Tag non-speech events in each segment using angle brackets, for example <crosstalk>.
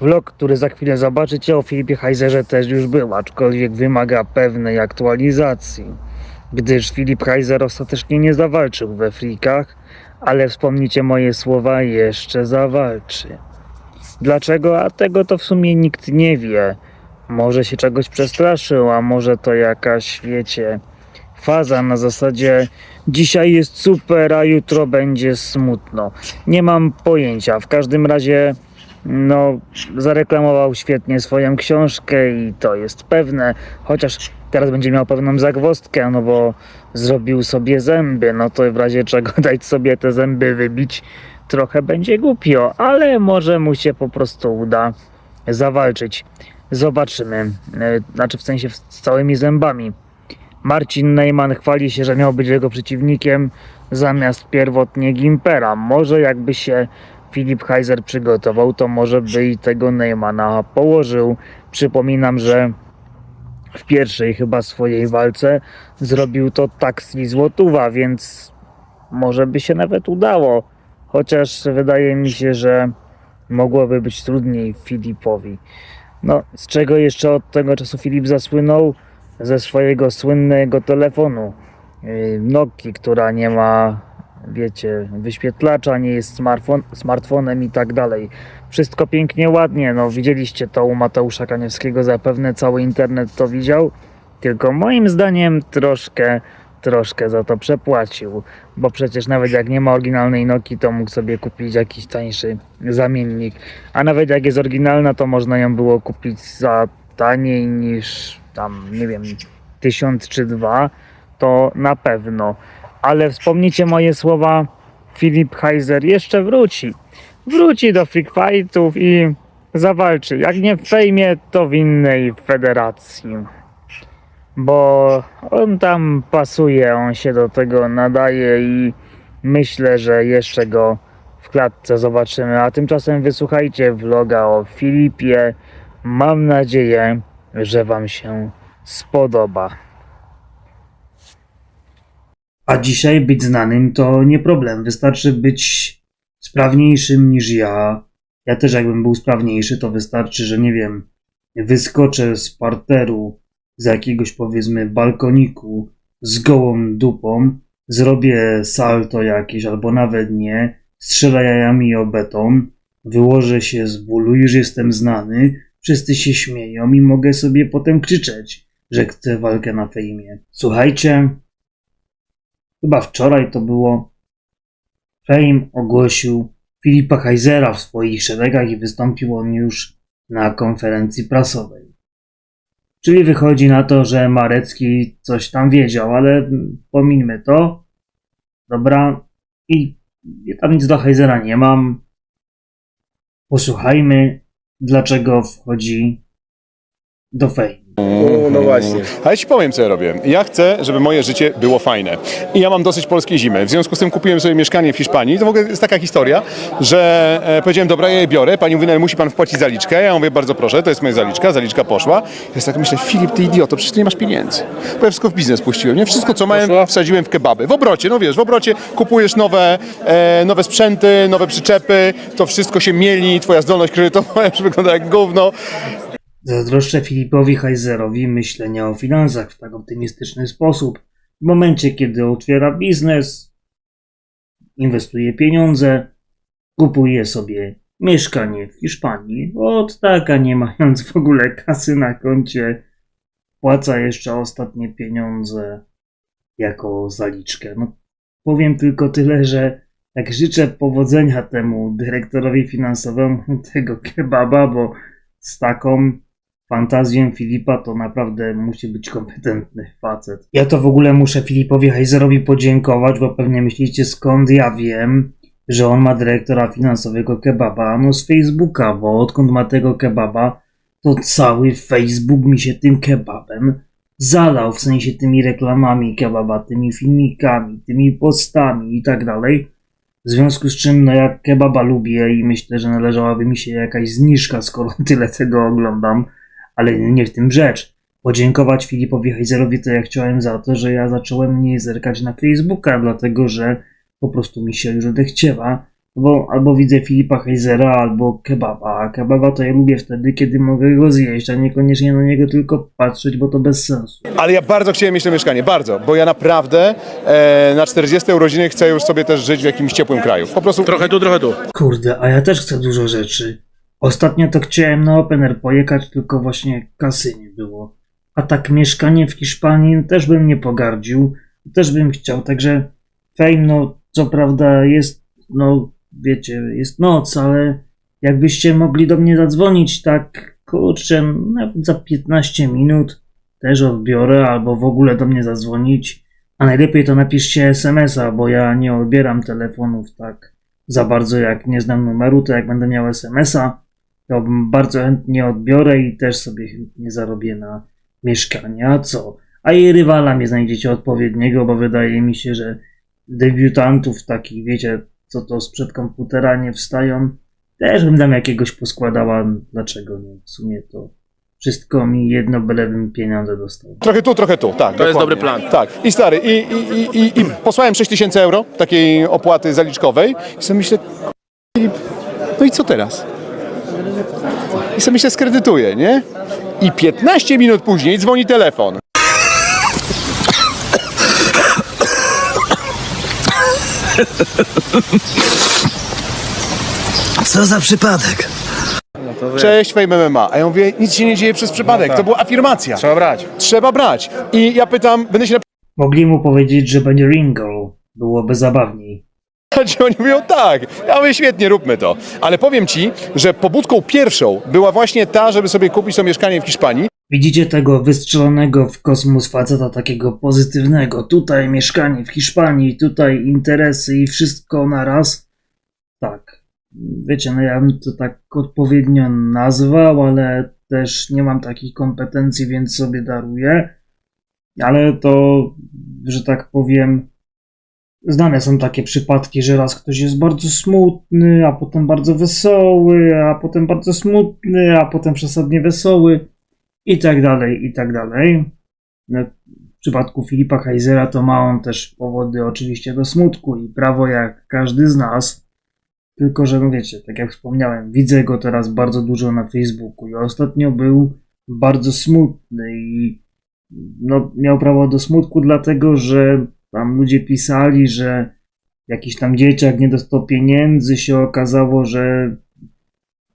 Vlog, który za chwilę zobaczycie o Filipie Heizerze też już był, aczkolwiek wymaga pewnej aktualizacji, gdyż Filip Heizer ostatecznie nie zawalczył we frikach, ale wspomnicie moje słowa, jeszcze zawalczy. Dlaczego? A tego to w sumie nikt nie wie. Może się czegoś przestraszył, a może to jakaś, wiecie, faza na zasadzie dzisiaj jest super, a jutro będzie smutno. Nie mam pojęcia. W każdym razie, no, zareklamował świetnie swoją książkę i to jest pewne. Chociaż teraz będzie miał pewną zagwozdkę, no bo zrobił sobie zęby. No to w razie czego <laughs> dać sobie te zęby wybić, trochę będzie głupio, ale może mu się po prostu uda zawalczyć. Zobaczymy. E, Znaczy w sensie z całymi zębami. Marcin Neyman chwali się, że miał być jego przeciwnikiem zamiast pierwotnie Gimpera. Może jakby się Filip Heiser przygotował, to może by i tego Neymana położył. Przypominam, że w pierwszej chyba swojej walce zrobił to taksi złotówa, więc może by się nawet udało. Chociaż wydaje mi się, że mogłoby być trudniej Filipowi. No, z czego jeszcze od tego czasu Filip zasłynął? Ze swojego słynnego telefonu yy, Nokii, która nie ma, wiecie, wyświetlacza, nie jest smartfon, smartfonem i tak dalej. Wszystko pięknie, ładnie. No, widzieliście to u Mateusza Kaniewskiego, zapewne cały internet to widział. Tylko moim zdaniem troszkę, troszkę za to przepłacił. Bo przecież nawet jak nie ma oryginalnej Nokii, to mógł sobie kupić jakiś tańszy zamiennik. A nawet jak jest oryginalna, to można ją było kupić za taniej niż tam, nie wiem, tysiąc czy dwa, to na pewno. Ale wspomnijcie moje słowa, Filip Heiser jeszcze wróci. Wróci do freak fightów i zawalczy. Jak nie w fejmie, to w innej federacji. Bo on tam pasuje, on się do tego nadaje i myślę, że jeszcze go w klatce zobaczymy. A tymczasem wysłuchajcie vloga o Filipie. Mam nadzieję, że Wam się spodoba. A dzisiaj być znanym to nie problem. Wystarczy być sprawniejszym niż ja. Ja też jakbym był sprawniejszy, to wystarczy, że nie wiem, wyskoczę z parteru z jakiegoś powiedzmy balkoniku z gołą dupą, zrobię salto jakieś albo nawet nie, strzelę jajami o beton, wyłożę się z bólu, już jestem znany, wszyscy się śmieją i mogę sobie potem krzyczeć, że chcę walkę na fejmie. Słuchajcie, chyba wczoraj to było, Fame ogłosił Filipa Heizera w swoich szeregach i wystąpił on już na konferencji prasowej. Czyli wychodzi na to, że Marecki coś tam wiedział, ale pomińmy to. Dobra. I tam nic do Heizera nie mam. Posłuchajmy, dlaczego wchodzi do Fame. O, no właśnie. Ale ci powiem, co ja robię. Ja chcę, żeby moje życie było fajne. I ja mam dosyć polskiej zimy. W związku z tym kupiłem sobie mieszkanie w Hiszpanii. To w ogóle jest taka historia, że e, powiedziałem, dobra, ja je biorę. Pani mówi, no, ale musi pan wpłacić zaliczkę. Ja mówię, bardzo proszę, to jest moja zaliczka. Zaliczka poszła. Ja tak myślę, Filip, ty idioto, przecież ty nie masz pieniędzy. Bo ja wszystko w biznes puściłem. Nie? Wszystko, co miałem, wsadziłem w kebaby. W obrocie, no wiesz, w obrocie kupujesz nowe, e, nowe sprzęty, nowe przyczepy. To wszystko się mieli. Twoja zdolność kredytowa <laughs> już wygląda jak gówno. Zazdroszczę Filipowi Heizerowi myślenia o finansach w tak optymistyczny sposób. W momencie, kiedy otwiera biznes, inwestuje pieniądze, kupuje sobie mieszkanie w Hiszpanii, od taka nie mając w ogóle kasy na koncie, płaca jeszcze ostatnie pieniądze jako zaliczkę. No, powiem tylko tyle, że tak życzę powodzenia temu dyrektorowi finansowemu tego kebaba, bo z taką fantazją Filipa to naprawdę musi być kompetentny facet. Ja to w ogóle muszę Filipowi Heizerowi podziękować, bo pewnie myślicie skąd ja wiem, że on ma dyrektora finansowego kebaba. No z Facebooka, bo odkąd ma tego kebaba, to cały Facebook mi się tym kebabem zalał, w sensie tymi reklamami kebaba, tymi filmikami, tymi postami i tak dalej. W związku z czym, no jak kebaba lubię i myślę, że należałaby mi się jakaś zniżka, skoro <laughs> tyle tego oglądam, ale nie w tym rzecz. Podziękować Filipowi Heizerowi to ja chciałem za to, że ja zacząłem mniej zerkać na Facebooka, dlatego że po prostu mi się już odechciewa Bo albo widzę Filipa Heizera, albo kebaba. A kebaba to ja lubię wtedy, kiedy mogę go zjeść, a niekoniecznie na niego tylko patrzeć, bo to bez sensu. Ale ja bardzo chciałem mieć to mieszkanie, bardzo, bo ja naprawdę e, na 40 urodziny chcę już sobie też żyć w jakimś ciepłym kraju. Po prostu Trochę tu, trochę tu. Kurde, a ja też chcę dużo rzeczy. Ostatnio to chciałem na Open Air pojechać, tylko właśnie kasy nie było. A tak mieszkanie w Hiszpanii też bym nie pogardził. Też bym chciał, także fame, no co prawda jest, no wiecie, jest noc, ale jakbyście mogli do mnie zadzwonić tak, kurczę, nawet za 15 minut też odbiorę, albo w ogóle do mnie zadzwonić. A najlepiej to napiszcie SMS-a, bo ja nie odbieram telefonów tak za bardzo jak nie znam numeru, to jak będę miał SMS-a, to bardzo chętnie odbiorę i też sobie chętnie zarobię na mieszkanie. A co? A i rywala mnie znajdziecie odpowiedniego, bo wydaje mi się, że debiutantów takich, wiecie, co to sprzed komputera nie wstają, też bym tam jakiegoś poskładała. Dlaczego nie? W sumie to wszystko mi jedno, bylebym pieniądze dostał. trochę tu, trochę tu, tak. To jest dokładnie. dobry plan. Tak. I stary, i, i, i, i, i posłałem 6 tysięcy euro takiej opłaty zaliczkowej i sobie myślę, no i co teraz? I sobie myślę, skredytuję, nie? I 15 minut później dzwoni telefon. Co za przypadek? Cześć, Fame MMA. A ja mówię, nic się nie dzieje przez przypadek, to była afirmacja. Trzeba brać. Trzeba brać. I ja pytam, będę się Mogli mu powiedzieć, że będzie Ringo. Byłoby zabawniej. Napytać, oni mówią tak. Ja mówię, świetnie, róbmy to. Ale powiem ci, że pobudką pierwszą była właśnie ta, żeby sobie kupić to mieszkanie w Hiszpanii. Widzicie tego wystrzelonego w kosmos faceta takiego pozytywnego. Tutaj mieszkanie w Hiszpanii, tutaj interesy i wszystko na raz. Tak. Wiecie, no ja bym to tak odpowiednio nazwał, ale też nie mam takich kompetencji, więc sobie daruję. Ale to, że tak powiem, znane są takie przypadki, że raz ktoś jest bardzo smutny, a potem bardzo wesoły, a potem bardzo smutny, a potem przesadnie wesoły i tak dalej, i tak dalej. No, W przypadku Filipa Heizera to ma on też powody oczywiście do smutku i prawo jak każdy z nas. Tylko, że no wiecie, tak jak wspomniałem, widzę go teraz bardzo dużo na Facebooku i ostatnio był bardzo smutny i no, miał prawo do smutku dlatego, że tam ludzie pisali, że jakiś tam dzieciak nie dostał pieniędzy, się okazało, że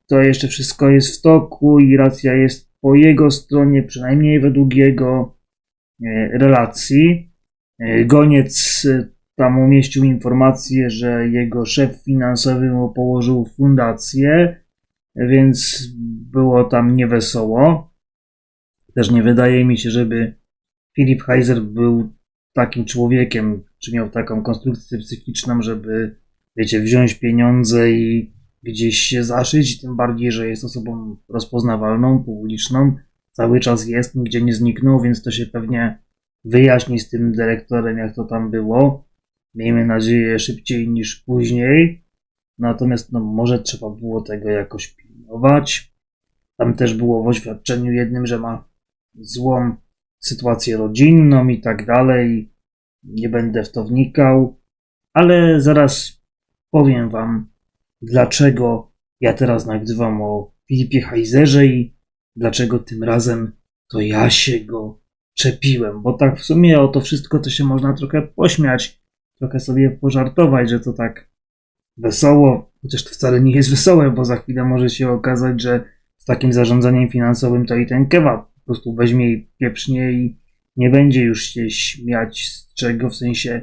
to jeszcze wszystko jest w toku i racja jest po jego stronie, przynajmniej według jego e, relacji. E, Goniec e, tam umieścił informację, że jego szef finansowy mu położył fundację, więc było tam niewesoło. Też nie wydaje mi się, żeby Filip Heiser był takim człowiekiem, czy miał taką konstrukcję psychiczną, żeby, wiecie, wziąć pieniądze i gdzieś się zaszyć, tym bardziej, że jest osobą rozpoznawalną, publiczną, cały czas jest, nigdzie nie zniknął, więc to się pewnie wyjaśni z tym dyrektorem, jak to tam było. Miejmy nadzieję szybciej niż później. Natomiast no, może trzeba było tego jakoś pilnować. Tam też było w oświadczeniu jednym, że ma złą sytuację rodzinną i tak dalej. Nie będę w to wnikał, ale zaraz powiem wam, dlaczego ja teraz nagrywam o Filipie Heizerze i dlaczego tym razem to ja się go czepiłem. Bo tak w sumie o to wszystko to się można trochę pośmiać, trochę sobie pożartować, że to tak wesoło, chociaż to wcale nie jest wesołe, bo za chwilę może się okazać, że z takim zarządzaniem finansowym to i ten kebab po prostu weźmie i pieprznie i nie będzie już się śmiać z czego, w sensie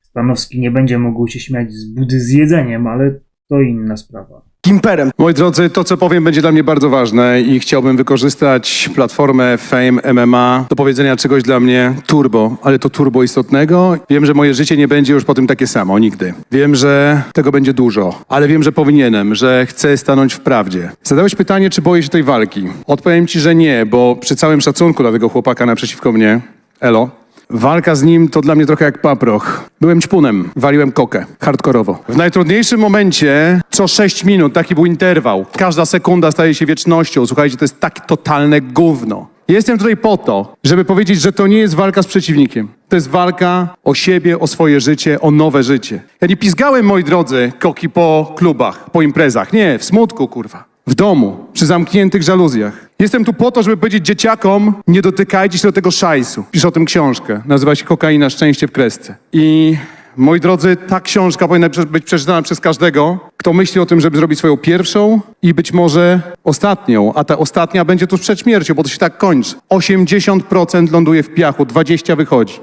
Stanowski nie będzie mógł się śmiać z budy z jedzeniem, ale to inna sprawa. Kimperem. Moi drodzy, to co powiem będzie dla mnie bardzo ważne i chciałbym wykorzystać platformę Fame MMA do powiedzenia czegoś dla mnie turbo, ale to turbo istotnego. Wiem, że moje życie nie będzie już po tym takie samo, nigdy. Wiem, że tego będzie dużo, ale wiem, że powinienem, że chcę stanąć w prawdzie. Zadałeś pytanie, czy boję się tej walki. Odpowiem ci, że nie, bo przy całym szacunku dla tego chłopaka naprzeciwko mnie, Elo, Walka z nim to dla mnie trochę jak paproch. Byłem ćpunem, waliłem kokę, hardkorowo. W najtrudniejszym momencie, co 6 minut, taki był interwał. Każda sekunda staje się wiecznością. Słuchajcie, to jest tak totalne gówno. Jestem tutaj po to, żeby powiedzieć, że to nie jest walka z przeciwnikiem. To jest walka o siebie, o swoje życie, o nowe życie. Ja nie pizgałem, moi drodzy, koki po klubach, po imprezach. Nie, w smutku, kurwa. W domu, przy zamkniętych żaluzjach. Jestem tu po to, żeby powiedzieć dzieciakom, nie dotykajcie się do tego szajsu. Piszę o tym książkę. Nazywa się Kokaina Szczęście w kresce. I moi drodzy, ta książka powinna być przeczytana przez każdego, kto myśli o tym, żeby zrobić swoją pierwszą i być może ostatnią, a ta ostatnia będzie tuż przed śmiercią, bo to się tak kończy. 80% ląduje w piachu, 20% wychodzi.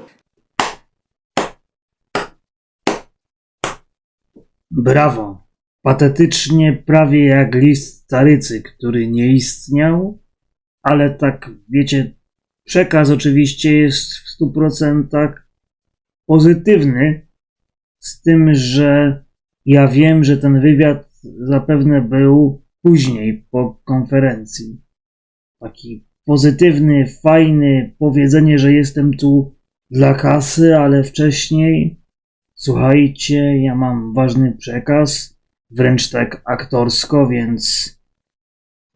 Brawo. Patetycznie, prawie jak list carycy, który nie istniał, ale tak, wiecie, przekaz oczywiście jest w stu procentach pozytywny, z tym, że ja wiem, że ten wywiad zapewne był później po konferencji. Taki pozytywny, fajny, powiedzenie, że jestem tu dla kasy, ale wcześniej Słuchajcie, ja mam ważny przekaz, wręcz tak aktorsko, więc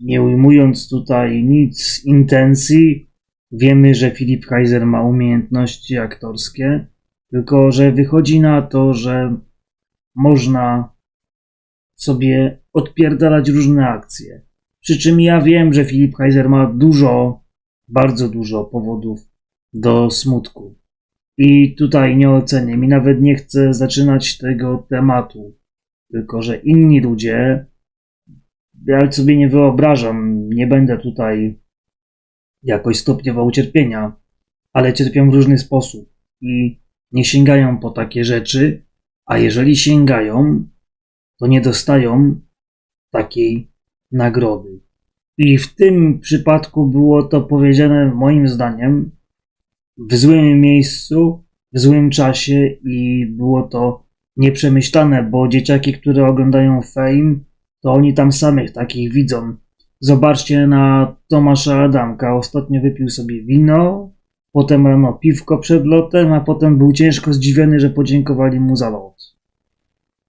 nie ujmując tutaj nic intencji, wiemy, że Filip Kaiser ma umiejętności aktorskie, tylko że wychodzi na to, że można sobie odpierdalać różne akcje. Przy czym ja wiem, że Filip Kaiser ma dużo, bardzo dużo powodów do smutku. I tutaj nie ocenię i nawet nie chcę zaczynać tego tematu. Tylko, że inni ludzie, ja sobie nie wyobrażam, nie będę tutaj jakoś stopniował cierpienia, ale cierpią w różny sposób i nie sięgają po takie rzeczy, a jeżeli sięgają, to nie dostają takiej nagrody. I w tym przypadku było to powiedziane moim zdaniem w złym miejscu, w złym czasie i było to nieprzemyślane, bo dzieciaki, które oglądają Fame, to oni tam samych takich widzą. Zobaczcie na Tomasza Adamka. Ostatnio wypił sobie wino, potem rano piwko przed lotem, a potem był ciężko zdziwiony, że podziękowali mu za lot.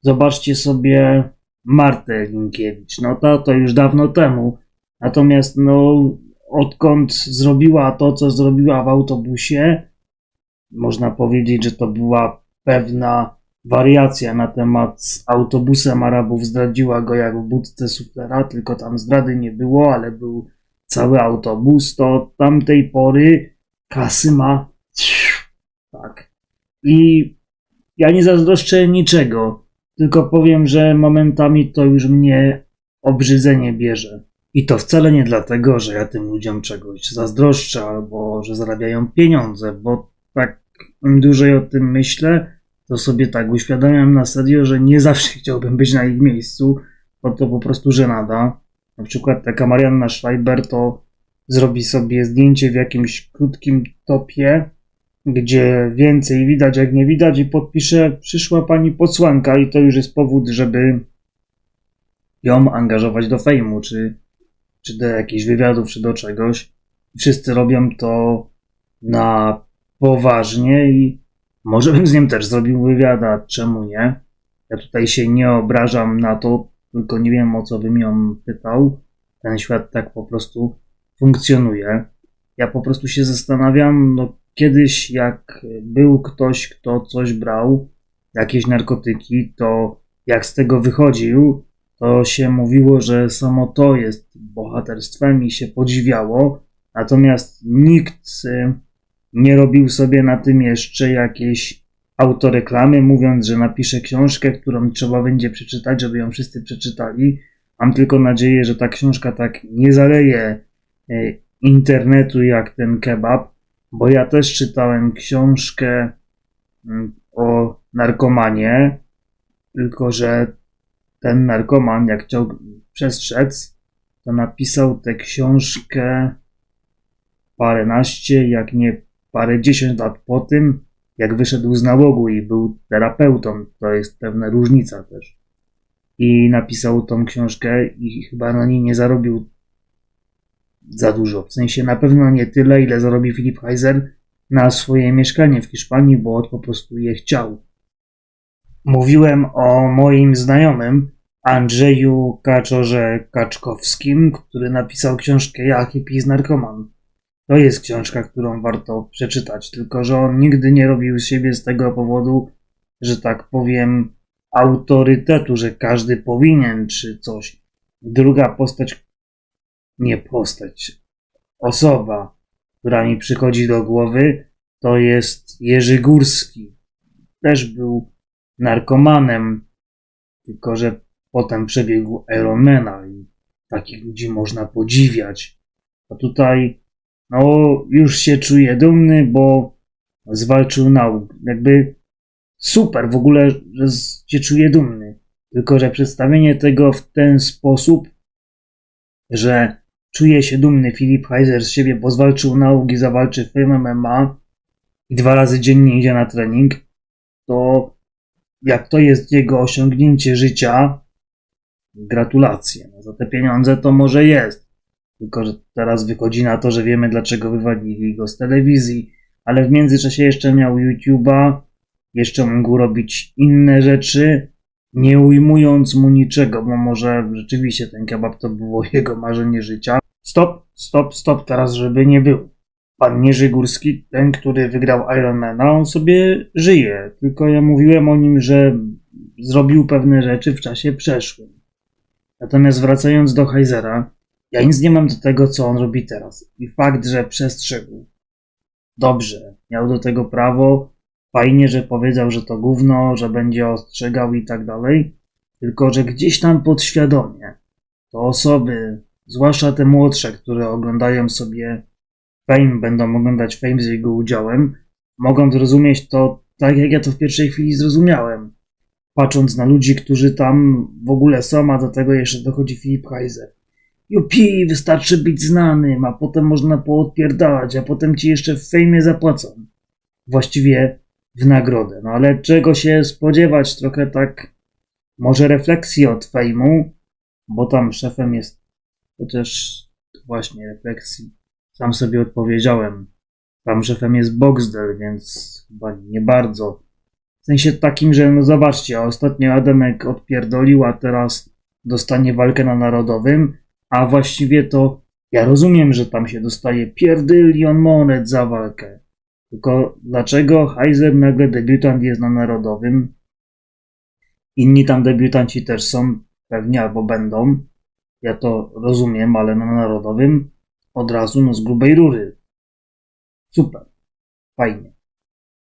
Zobaczcie sobie Martę Linkiewicz. No to, to już dawno temu. Natomiast no, odkąd zrobiła to, co zrobiła w autobusie, można powiedzieć, że to była pewna wariacja na temat z autobusem Arabów. Zdradziła go jak w budce suflera, tylko tam zdrady nie było, ale był cały autobus. To od tamtej pory kasy ma. Tak. I ja nie zazdroszczę niczego, tylko powiem, że momentami to już mnie obrzydzenie bierze. I to wcale nie dlatego, że ja tym ludziom czegoś zazdroszczę albo że zarabiają pieniądze, bo tak im dłużej o tym myślę, to sobie tak uświadamiam na serio, że nie zawsze <laughs> chciałbym być na ich miejscu, bo to po prostu żenada. Na przykład taka Marianna Schreiber to zrobi sobie zdjęcie w jakimś krótkim topie, gdzie więcej widać jak nie widać i podpisze przyszła pani posłanka i to już jest powód, żeby ją angażować do fejmu, czy, czy do jakichś wywiadów, czy do czegoś. Wszyscy robią to na poważnie i może bym z nim też zrobił wywiada, czemu nie? Ja tutaj się nie obrażam na to, tylko nie wiem o co bym ją pytał. Ten świat tak po prostu funkcjonuje. Ja po prostu się zastanawiam, no kiedyś jak był ktoś, kto coś brał, jakieś narkotyki, to jak z tego wychodził, to się mówiło, że samo to jest bohaterstwem i się podziwiało, natomiast nikt y, nie robił sobie na tym jeszcze jakiejś autoreklamy, mówiąc, że napisze książkę, którą trzeba będzie przeczytać, żeby ją wszyscy przeczytali. Mam tylko nadzieję, że ta książka tak nie zaleje y, internetu jak ten kebab, bo ja też czytałem książkę mm, o narkomanie, tylko że ten narkoman, jak chciał przestrzec, to napisał tę książkę paręnaście, jak nie parę dziesiąt lat po tym, jak wyszedł z nałogu i był terapeutą. To jest pewna różnica też. I napisał tą książkę i chyba na niej nie zarobił za dużo. W sensie na pewno nie tyle, ile zarobi Filip Heiser na swoje mieszkanie w Hiszpanii, bo on po prostu je chciał. Mówiłem o moim znajomym Andrzeju Kaczorze Kaczkowskim, który napisał książkę Ja, hippie z narkoman. To jest książka, którą warto przeczytać, tylko że on nigdy nie robił z siebie z tego powodu, że tak powiem, autorytetu, że każdy powinien czy coś. Druga postać, nie postać, osoba, która mi przychodzi do głowy, to jest Jerzy Górski. Też był narkomanem, tylko że potem przebiegł Ironmana i takich ludzi można podziwiać. A tutaj, no, już się czuję dumny, bo zwalczył nauk. Jakby super w ogóle, że się czuję dumny. Tylko, że przedstawienie tego w ten sposób, że czuje się dumny Filip Heiser z siebie, bo zwalczył nauk i zawalczy w MMA i dwa razy dziennie idzie na trening, to jak to jest jego osiągnięcie życia, gratulacje. No, za te pieniądze to może jest. Tylko, że teraz wychodzi na to, że wiemy dlaczego wywalili go z telewizji, ale w międzyczasie jeszcze miał YouTube'a, jeszcze mógł robić inne rzeczy, nie ujmując mu niczego, bo może rzeczywiście ten kebab to było <laughs> jego marzenie życia. Stop, stop, stop, teraz żeby nie było. Pan Jerzy Górski, ten, który wygrał Ironmana, on sobie żyje. Tylko ja mówiłem o nim, że zrobił pewne rzeczy w czasie przeszłym. Natomiast wracając do Heizera, ja nic nie mam do tego, co on robi teraz. I fakt, że przestrzegł. Dobrze, miał do tego prawo. Fajnie, że powiedział, że to gówno, że będzie ostrzegał i tak dalej. Tylko, że gdzieś tam podświadomie to osoby, zwłaszcza te młodsze, które oglądają sobie Fame, będą oglądać Fame z jego udziałem, mogą zrozumieć to tak, jak ja to w pierwszej chwili zrozumiałem. Patrząc na ludzi, którzy tam w ogóle są, a do tego jeszcze dochodzi Filip Heiser. Jupi, wystarczy być znanym, a potem można poodpierdalać, a potem ci jeszcze w fejmie zapłacą. Właściwie w nagrodę. No ale czego się spodziewać? Trochę tak może refleksji od fejmu, bo tam szefem jest chociaż właśnie refleksji. Sam sobie odpowiedziałem. Tam szefem jest Boxdel, więc chyba nie bardzo. W sensie takim, że no zobaczcie, ostatnio Ademek odpierdolił, a teraz dostanie walkę na narodowym, a właściwie to ja rozumiem, że tam się dostaje pierdylion monet za walkę. Tylko dlaczego Heiser nagle debiutant jest na narodowym? Inni tam debiutanci też są, pewnie albo będą. Ja to rozumiem, ale na narodowym od razu no z grubej rury. Super. Fajnie.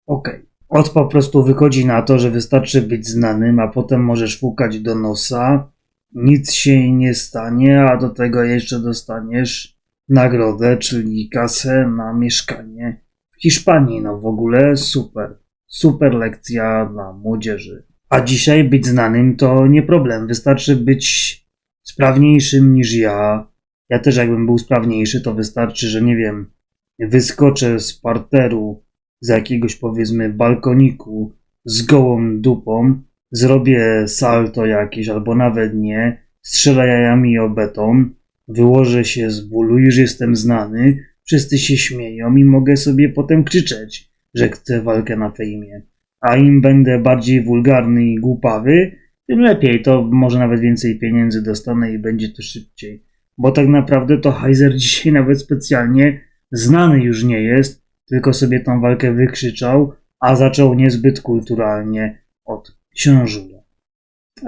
Okej. Od po prostu wychodzi na to, że wystarczy być znanym, a potem możesz fukać do nosa, nic się nie stanie, a do tego jeszcze dostaniesz nagrodę, czyli kasę na mieszkanie w Hiszpanii. No w ogóle super. Super lekcja dla młodzieży. A dzisiaj być znanym to nie problem. Wystarczy być sprawniejszym niż ja. Ja też jakbym był sprawniejszy, to wystarczy, że nie wiem, wyskoczę z parteru z jakiegoś powiedzmy balkoniku z gołą dupą, zrobię salto jakieś albo nawet nie, strzelę jajami o beton, wyłożę się z bólu, już jestem znany, wszyscy się śmieją i mogę sobie potem krzyczeć, że chcę walkę na fejmie. A im będę bardziej wulgarny i głupawy, tym lepiej, to może nawet więcej pieniędzy dostanę i będzie to szybciej. Bo tak naprawdę to Heiser <laughs> dzisiaj nawet specjalnie znany już nie jest, tylko sobie tą walkę wykrzyczał, a zaczął niezbyt kulturalnie od książula.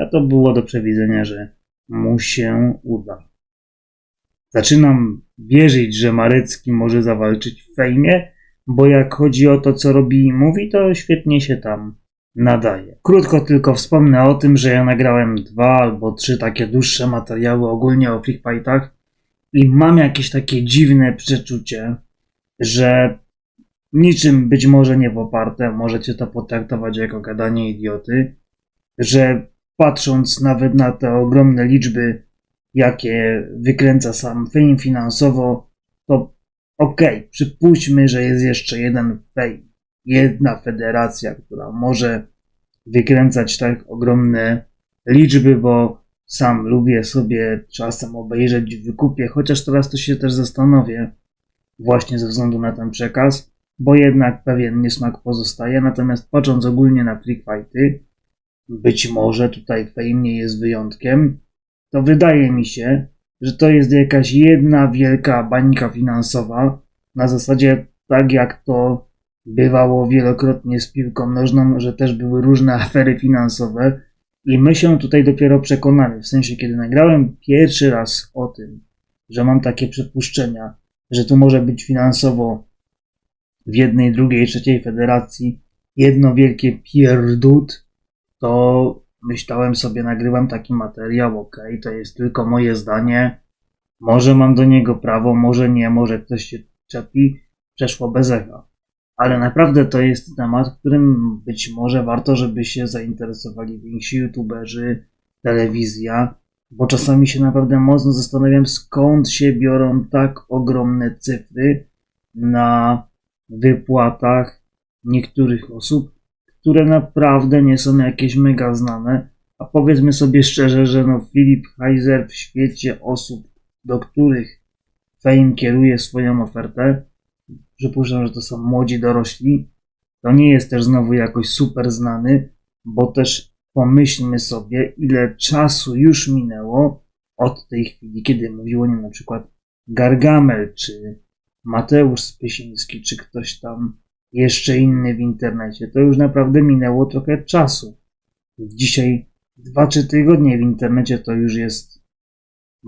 A to było do przewidzenia, że mu się uda. Zaczynam wierzyć, że Marecki może zawalczyć w fejmie, bo jak chodzi o to, co robi i mówi, to świetnie się tam nadaje. Krótko tylko wspomnę o tym, że ja nagrałem dwa albo trzy takie dłuższe materiały ogólnie o free fightach i mam jakieś takie dziwne przeczucie, że niczym być może nie poparte, możecie to potraktować jako gadanie idioty, że patrząc nawet na te ogromne liczby, jakie wykręca sam Fame finansowo, to okej, okay, przypuśćmy, że jest jeszcze jeden Fame, jedna federacja, która może wykręcać tak ogromne liczby, bo sam lubię sobie czasem obejrzeć w wykupie, chociaż teraz to się też zastanowię, właśnie ze względu na ten przekaz, bo jednak pewien niesmak pozostaje. Natomiast patrząc ogólnie na free fighty, być może tutaj Fame nie jest wyjątkiem, to wydaje mi się, że to jest jakaś jedna wielka bańka finansowa, na zasadzie tak jak to bywało wielokrotnie z piłką nożną, że też były różne afery finansowe i my się tutaj dopiero przekonamy, w sensie kiedy nagrałem pierwszy raz o tym, że mam takie przypuszczenia, że tu może być finansowo w jednej, drugiej, trzeciej federacji jedno wielkie pierdut, to myślałem sobie, nagrywam taki materiał, ok, to jest tylko moje zdanie, może mam do niego prawo, może nie, może ktoś się czepi, przeszło bez echa. Ale naprawdę to jest temat, którym być może warto, żeby się zainteresowali więksi youtuberzy, telewizja, bo czasami się naprawdę mocno zastanawiam, skąd się biorą tak ogromne cyfry na wypłatach niektórych osób, które naprawdę nie są jakieś mega znane. A powiedzmy sobie szczerze, że no Filip Heiser w świecie osób, do których Fame kieruje swoją ofertę, przypuszczam, że to są młodzi dorośli, to nie jest też znowu jakoś super znany, bo też pomyślmy sobie, ile czasu już minęło od tej chwili, kiedy mówił o nim na przykład Gargamel, czy Mateusz Spysiński, czy ktoś tam jeszcze inny w internecie. To już naprawdę minęło trochę czasu. Dzisiaj dwa czy tygodnie w internecie to już jest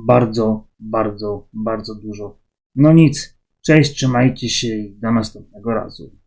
bardzo, bardzo, bardzo dużo. No nic. Cześć, trzymajcie się i do następnego razu.